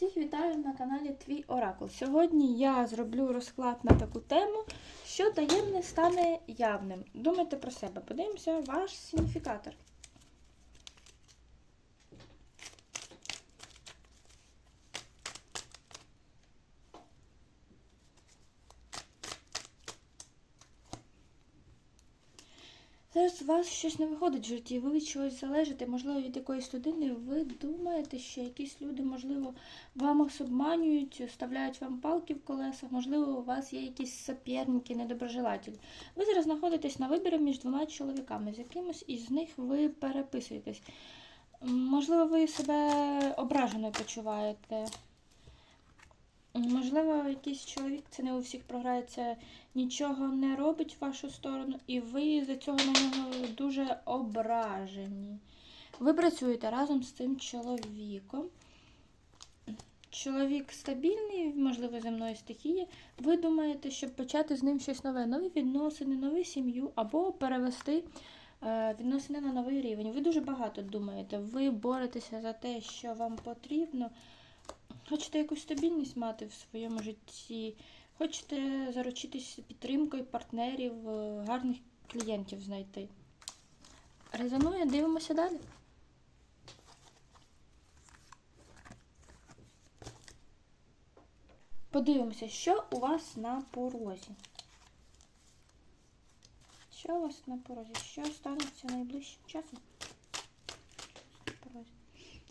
Всіх вітаю на каналі Твій Оракул. Сьогодні я зроблю розклад на таку тему, що таємне стане явним. Думайте про себе. Подивимося ваш сигніфікатор. Зараз у вас щось не виходить в житті, ви від чогось залежите, можливо, від якоїсь людини. Ви думаєте, що якісь люди, можливо, вам обманюють, вставляють вам палки в колеса, можливо, у вас є якісь суперники, недоброжелателі. Ви зараз знаходитесь на виборі між двома чоловіками, з якимось із них ви переписуєтесь. Можливо, ви себе ображено почуваєте. Можливо, якийсь чоловік, це не у всіх програється, нічого не робить в вашу сторону, і ви за цього на нього дуже ображені. Ви працюєте разом з цим чоловіком. Чоловік стабільний, можливо, земної стихії. Ви думаєте, щоб почати з ним щось нове, нові відносини, нову сім'ю, або перевести е, відносини на новий рівень. Ви дуже багато думаєте. Ви боретеся за те, що вам потрібно. Хочете якусь стабільність мати в своєму житті, хочете заручитись підтримкою партнерів, е, гарних клієнтів знайти. Резонує, дивимося далі. Подивимося, що у вас на порозі. Що у вас на порозі? Що станеться найближчим часом?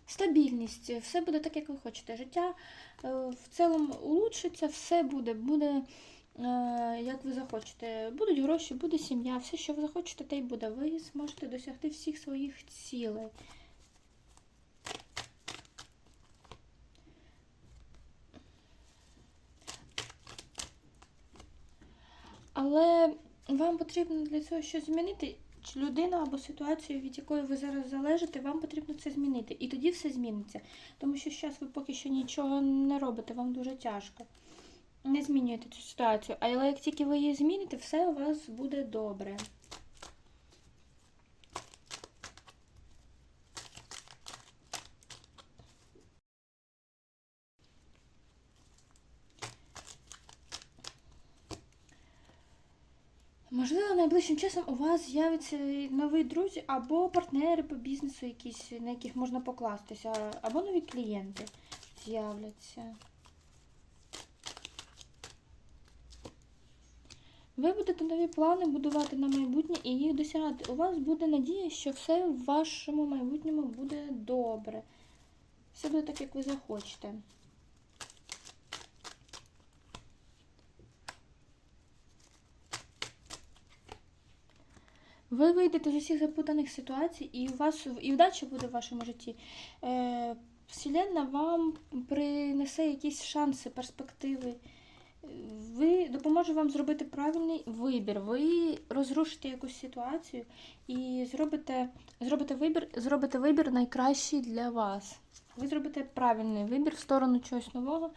Стабільність, все буде так, як ви хочете. Життя е, в цілому улучшиться, все буде, буде, е, як ви захочете. Будуть гроші, буде сім'я, все, що ви захочете, те й буде. Ви зможете досягти всіх своїх цілей. Але вам потрібно для цього щось змінити. Чи людину або ситуацію, від якої ви зараз залежите, вам потрібно це змінити. І тоді все зміниться. Тому що зараз ви поки що нічого не робите, вам дуже тяжко. Не змінюєте цю ситуацію. Але як тільки ви її зміните, все у вас буде добре. Можливо, найближчим часом у вас з'явиться нові друзі або партнери по бізнесу, якісь, на яких можна покластися, або нові клієнти з'являться. Ви будете нові плани будувати на майбутнє і їх досягати. У вас буде надія, що все в вашому майбутньому буде добре. Все буде так, як ви захочете. Ви вийдете з усіх запутаних ситуацій, і у вас і вдача буде в вашому житті. Е, Вселенна вам принесе якісь шанси, перспективи. Ви допоможе вам зробити правильний вибір. Ви розрушите якусь ситуацію і зробите, зробите вибір, зробите вибір найкращий для вас. Ви зробите правильний вибір в сторону чогось нового,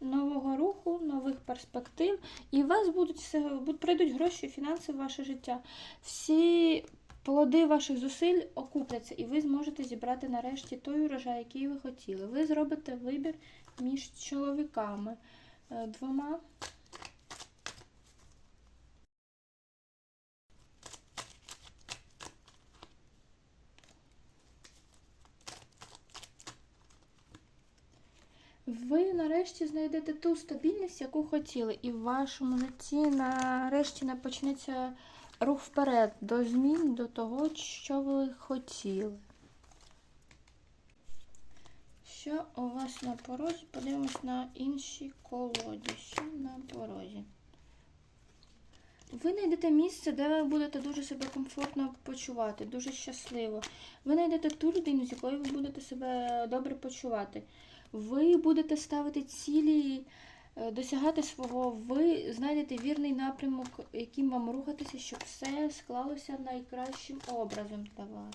нового руху, нових перспектив, і у вас будуть прийдуть гроші, фінанси в ваше життя. Всі плоди ваших зусиль окупляться, і ви зможете зібрати нарешті той урожай, який ви хотіли. Ви зробите вибір між чоловіками е, двома. Ви нарешті знайдете ту стабільність, яку хотіли, і в вашому житті нарешті не почнеться рух вперед до змін, до того, що ви хотіли. Що у вас на порозі? Подивимось на інші колоді. Що на порозі? Ви знайдете місце, де ви будете дуже себе комфортно почувати, дуже щасливо. Ви знайдете ту людину, з якою ви будете себе добре почувати. Ви будете ставити цілі, е, досягати свого, ви знайдете вірний напрямок, яким вам рухатися, щоб все склалося найкращим образом для вас.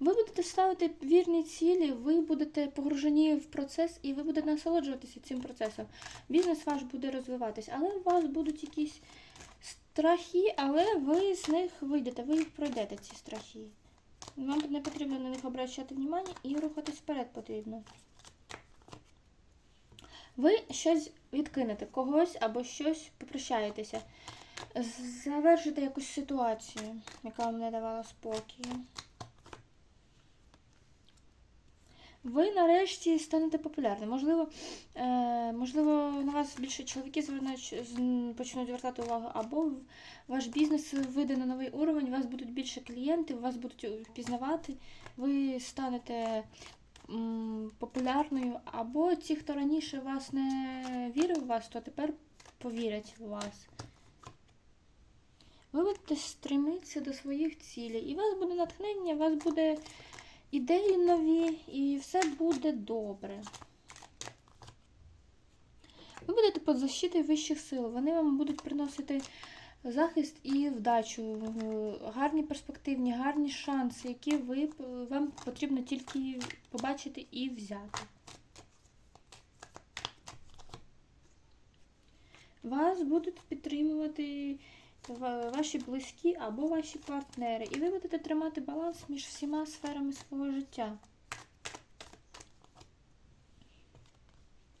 Ви будете ставити вірні цілі, ви будете погружені в процес і ви будете насолоджуватися цим процесом. Бізнес ваш буде розвиватись, але у вас будуть якісь страхи, але ви з них вийдете, ви їх пройдете, ці страхи. Вам не потрібно на них обращати увагу і рухатись вперед потрібно. Ви щось відкинете, когось або щось попрощаєтеся. Завершите якусь ситуацію, яка вам не давала спокою. Ви нарешті станете популярним. Можливо, е, можливо, на вас більше чоловіки звернуть, почнуть звертати увагу, або ваш бізнес вийде на новий уровень, у вас будуть більше клієнтів, вас будуть впізнавати, ви станете м, популярною, або ті, хто раніше вас не вірив в вас, то тепер повірять в вас. Ви будете стремитися до своїх цілей, і у вас буде натхнення, у вас буде ідеї нові, і все буде добре. Ви будете під защитою вищих сил. Вони вам будуть приносити захист і вдачу, гарні перспективні, гарні шанси, які ви, вам потрібно тільки побачити і взяти. Вас будуть підтримувати ва- ваші близькі або ваші партнери, і ви будете тримати баланс між всіма сферами свого життя.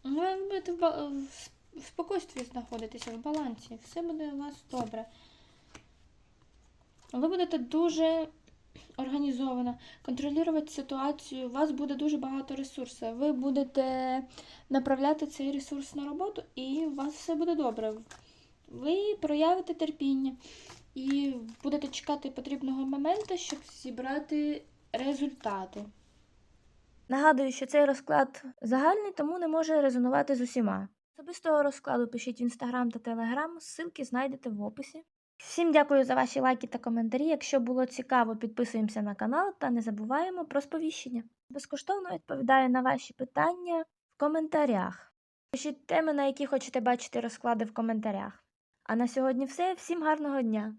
Ви будете в, спокійстві знаходитися, в балансі. Все буде у вас добре. Ви будете дуже організовано контролювати ситуацію. У вас буде дуже багато ресурсів. Ви будете направляти цей ресурс на роботу, і у вас все буде добре. Ви проявите терпіння і будете чекати потрібного моменту, щоб зібрати результати. Нагадую, що цей розклад загальний, тому не може резонувати з усіма. Особистого розкладу пишіть в інстаграм та телеграм, ссылки знайдете в описі. Всім дякую за ваші лайки та коментарі. Якщо було цікаво, підписуємося на канал та не забуваємо про сповіщення. Безкоштовно відповідаю на ваші питання в коментарях. Пишіть теми, на які хочете бачити розклади в коментарях. А на сьогодні все. Всім гарного дня!